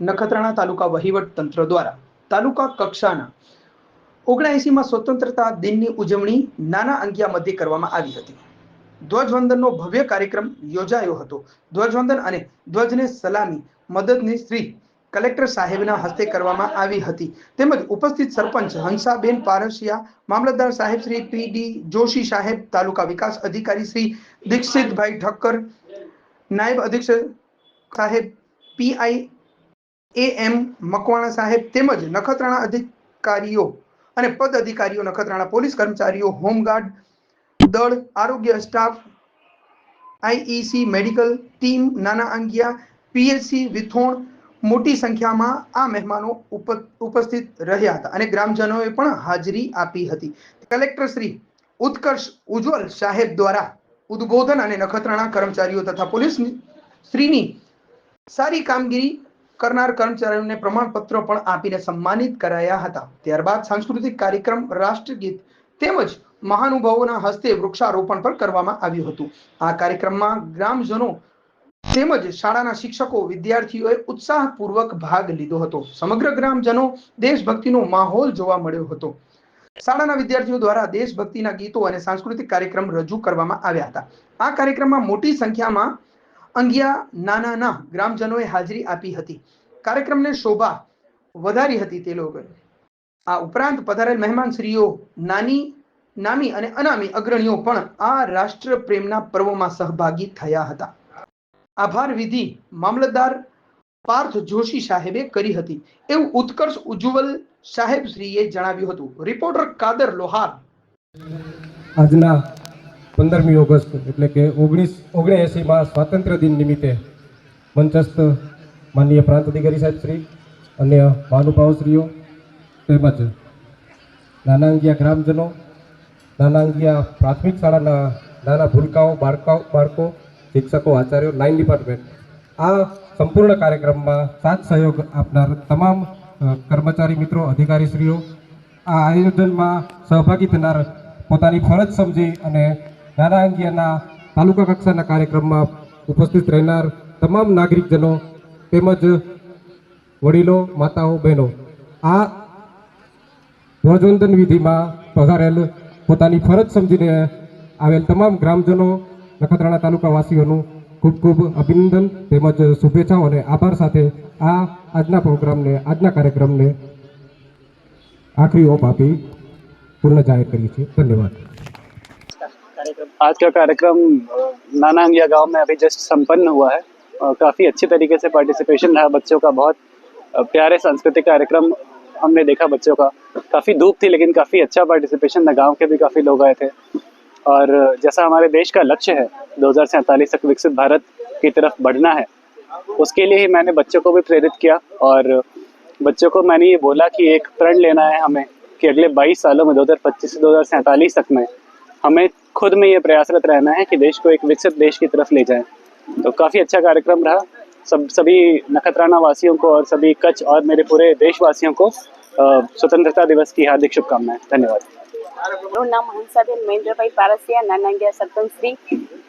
નખત્રાણા તાલુકા વહીવટ તંત્ર દ્વારા તાલુકા કક્ષાના ઓગણએંસીમાં સ્વતંત્રતા દિનની ઉજવણી નાના અંગિયા મધ્યે કરવામાં આવી હતી. ધ્વજવંદનનો ભવ્ય કાર્યક્રમ યોજાયો હતો. ધ્વજવંદન અને ધ્વજને સલામી મદદની શ્રી કલેક્ટર સાહેબના હસ્તે કરવામાં આવી હતી. તેમજ ઉપસ્થિત સરપંચ હંસાબેન પારસિયા, મામલતદાર સાહેબ શ્રી પી ડી જોશી સાહેબ, તાલુકા વિકાસ અધિકારી શ્રી દીક્ષિતભાઈ ઠક્કર, નાયબ અધિક્ષક સાહેબ પીઆઈ એ એમ મકવાણા સાહેબ તેમજ નખત્રાણા અધિકારીઓ અને પદ અધિકારીઓ, નખત્રાણા પોલીસ કર્મચારીઓ, હોમગાર્ડ દળ, આરોગ્ય સ્ટાફ, આઈઈસી મેડિકલ ટીમ, નાના અંગિયા પીએચસી વિથોણ મોટી સંખ્યામાં આ મહેમાનો ઉપ- ઉપસ્થિત રહ્યા હતા અને ગ્રામજનોએ પણ હાજરી આપી હતી. કલેક્ટર શ્રી ઉત્કર્ષ ઉજ્જવલ સાહેબ દ્વારા ઉદ્બોધન અને નખત્રાણા કર્મચારીઓ તથા પોલીસ શ્રીની સારી કામગીરી કરનાર કર્મચારીઓને પ્રમાણપત્રો પણ આપીને સન્માનિત કરાયા હતા. ત્યારબાદ સાંસ્કૃતિક કાર્યક્રમ, રાષ્ટ્રગીત તેમજ મહાનુભાવોના હસ્તે વૃક્ષારોપણ પણ કરવામાં આવ્યું હતું. આ કાર્યક્રમમાં ગ્રામજનો તેમજ શાળાના શિક્ષકો વિદ્યાર્થીઓએ ઉત્સાહપૂર્વક ભાગ લીધો હતો. સમગ્ર ગ્રામજનો દેશભક્તિનો માહોલ જોવા મળ્યો હતો. શાળાના વિદ્યાર્થીઓ દ્વારા દેશભક્તિના ગીતો અને સાંસ્કૃતિક કાર્યક્રમ રજૂ કરવામાં આવ્યા હતા. આ કાર્યક્રમમાં મોટી સંખ્યામાં અંગિયા નાનાના ગ્રામજનોએ હાજરી આપી હતી. કાર્યક્રમને શોભા વધારી હતી તે લોકોએ. આ ઉપરાંત પધારેલ મહેમાનશ્રીઓ નાની, નામી અને અનામી અગ્રણીઓ પણ આ રાષ્ટ્ર પ્રેમના પર્વમાં સહભાગી થયા હતા. આભાર વિધિ મામલતદાર પાર્થ જોશી સાહેબે કરી હતી. એવું ઉત્કર્ષ ઉજ્જવલ સાહેબ શ્રીએ જણાવ્યું હતું. રિપોર્ટર કાદર લોહાર. આજના પંદરમી ઓગસ્ટ એટલે કે ઓગણીસ, ઓગણએંસીમાં સ્વાતંત્ર્ય દિન નિમિત્તે મંચસ્થ માનનીય પ્રાંત અધિકારી સાહેબ અન્ય મહાનુભાવશ્રીઓ તેમજ નાના અંગિયા ગ્રામજનો નાના અંગિયા પ્રાથમિક શાળાના નાના ભૂલકાઓ, બાળકાઓ, બાળકો, શિક્ષકો, આચાર્યો, લાઇન ડિપાર્ટમેન્ટ. આ સંપૂર્ણ કાર્યક્રમમાં સાથ સહયોગ આપનાર તમામ કર્મચારી મિત્રો, અધિકારીશ્રીઓ, આ આયોજનમાં સહભાગી થનાર પોતાની ફરજ સમજી અને નાના અંગિયાના તાલુકા કક્ષાના કાર્યક્રમમાં ઉપસ્થિત રહેનાર તમામ નાગરિકજનો તેમજ વડીલો, માતાઓ, બહેનો, આ ધ્વજવંદન વિધિમાં પધારેલ પોતાની ફરજ સમજીને આવેલ તમામ ગ્રામજનો, નખત્રાણા તાલુકાવાસીઓનું ખૂબ ખૂબ અભિનંદન તેમજ શુભેચ્છાઓ અને આભાર સાથે આ આજના પ્રોગ્રામને, આજના કાર્યક્રમને આખરી ઓપ આપી પૂર્ણ જાહેર કરીએ છીએ. ધન્યવાદ. आज का कार्यक्रम नानांगिया नाना गाँव में अभी जस्ट संपन्न हुआ है। और काफ़ी अच्छे तरीके से पार्टिसिपेशन रहा बच्चों का, बहुत प्यारे सांस्कृतिक कार्यक्रम हमने देखा बच्चों का। काफ़ी धूप थी, लेकिन काफ़ी अच्छा पार्टिसिपेशन था। गाँव के भी काफ़ी लोग आए थे। और जैसा हमारे देश का लक्ष्य है, दो हज़ार सैंतालीस तक विकसित भारत की तरफ़ बढ़ना है, उसके लिए ही मैंने बच्चों को भी प्रेरित किया। और बच्चों को मैंने ये बोला कि एक प्रण लेना है हमें कि अगले 22 सालों में 2025 से 2047 तक में हमें खुद में ये प्रयासरत रहना है कि देश को एक विकसित देश की तरफ ले जाएं तो काफ़ी अच्छा कार्यक्रम रहा सब सभी नखत्राना वासियों को और सभी कच्छ और मेरे पूरे देशवासियों को अ, स्वतंत्रता दिवस की हार्दिक शुभकामनाएं धन्यवाद મારું નામ હંસાબેન મહેન્દ્રભાઈ પારસિયા નાનાંગિયા સરપંચ શ્રી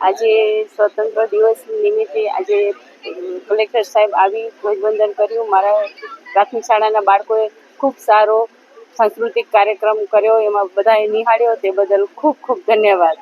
આજે સ્વતંત્ર દિવસ નિમિત્તે આજે અમ, કલેક્ટર સાહેબ આવી ધ્વજવંદન કર્યું મારા પ્રાથમિક શાળાના બાળકોએ ખૂબ સારો સાંસ્કૃતિક કાર્યક્રમ કર્યો એમાં બધાએ નિહાળ્યો તે બદલ ખૂબ ખૂબ ધન્યવાદ.